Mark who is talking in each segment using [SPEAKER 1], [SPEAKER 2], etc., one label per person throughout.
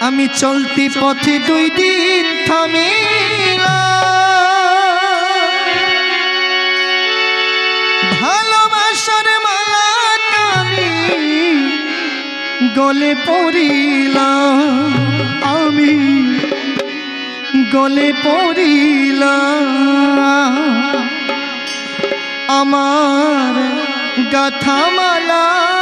[SPEAKER 1] আমি চলতি পথে দুই দিন থামিলাম। ভালোবাসার মালা গলে পড়িলাম। আমি গলে পড়িলাম। আমার গাথামালা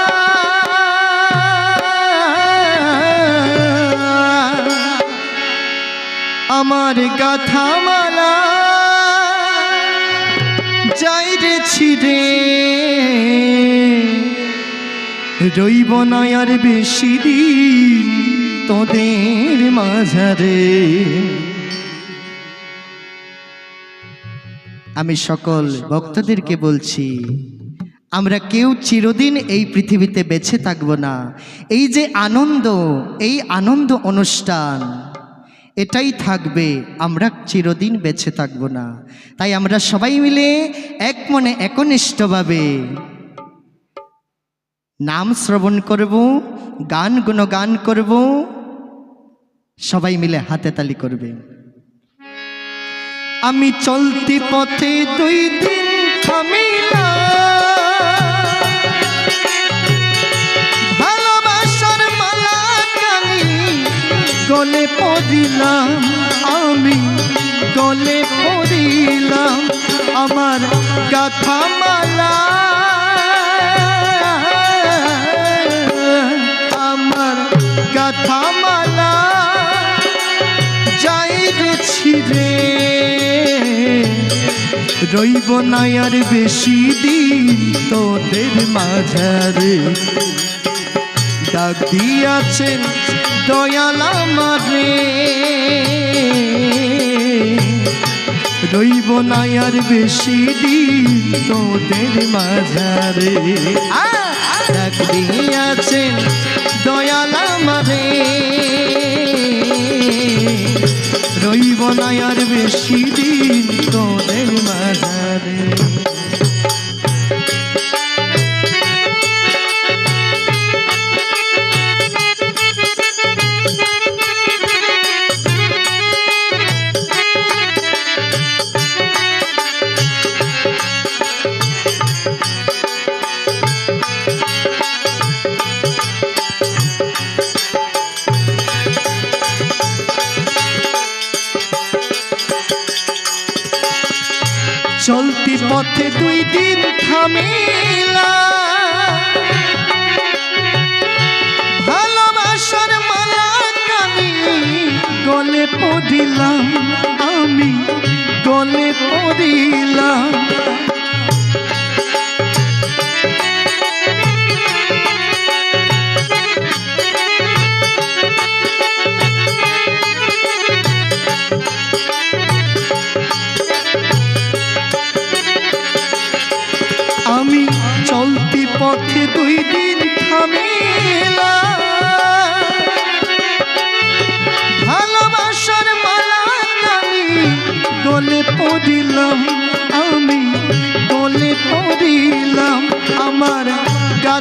[SPEAKER 1] আমার গাথামালা। যাই রে ছিড়ে। রইব না আর বেশি দিন তোদের মাঝারে। আমি সকল ভক্তদেরকে বলছি, আমরা কেউ চিরদিন এই পৃথিবীতে বেঁচে থাকব না। এই যে আনন্দ, এই আনন্দ অনুষ্ঠান এটাই থাকবে, আমরা চিরদিন বেঁচে থাকব না। তাই আমরা সবাই মিলে এক মনে একনিষ্ঠভাবে নাম শ্রবণ করব, গান গুণগান করব, সবাই মিলে হাতে তালি করবে। আমি চলতি পথে দুই দিন থামিলাম। গলে পড়িলাম, আমি গলে পড়িলাম আমার গাথা মালা আমার গাথা মালা যাই ছিড়ে, রইব না আর বেশি দিন তোদের মাঝারে। ডাক দিয়াছেন দয়াল আমারে। রইব না আর বেশি দিন তোদের মাঝারে! ডাক দিয়াছেন দয়াল আমারে। রইব না আর বেশি দিন তোদের মাঝারে। পথে দুই দিন থামিলা। ভালোবাসার মালা কানি গলে পড়িলাম।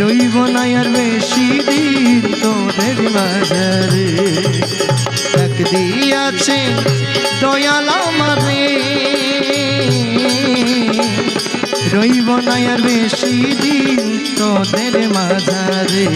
[SPEAKER 1] রইব না বেশি দিন তোদের বাজারে এক দিয়াছে দয়াল আমারে রইব না আর বেশি দিন তোদের মাঝারে।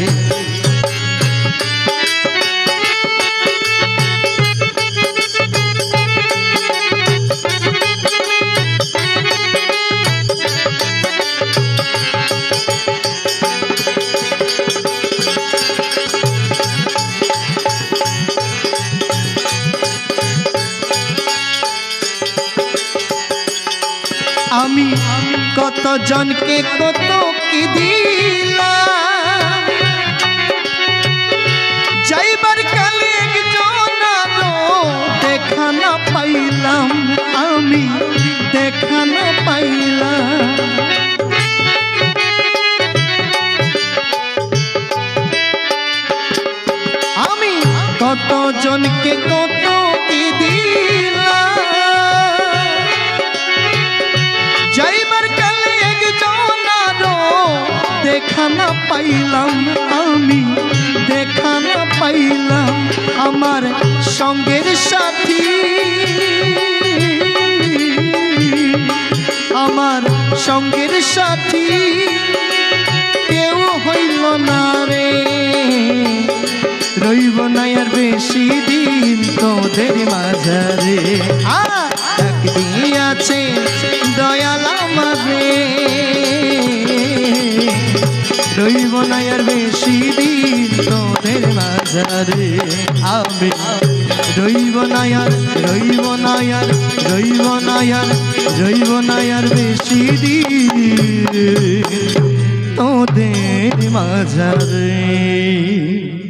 [SPEAKER 1] কত জনকে কত কি দিলা যাইবার কালে একজনারও দেখা না পাইলাম, আমি দেখা না পাইলাম। আমি কত জনকে কত পাইলাম আমি, দেখা না পাইলাম আমার সঙ্গের সাথী। আমার সঙ্গের সাথী কেউ হইল না রে। রইব না আর বেশি দিন তোদের মাঝারে। রইব না আর বেশি দিন তোদের মাঝারে। আমি রইব না আর, রইব না আর, রইব না আর, রইব না আর বেশি দিন তোদের মাঝারে।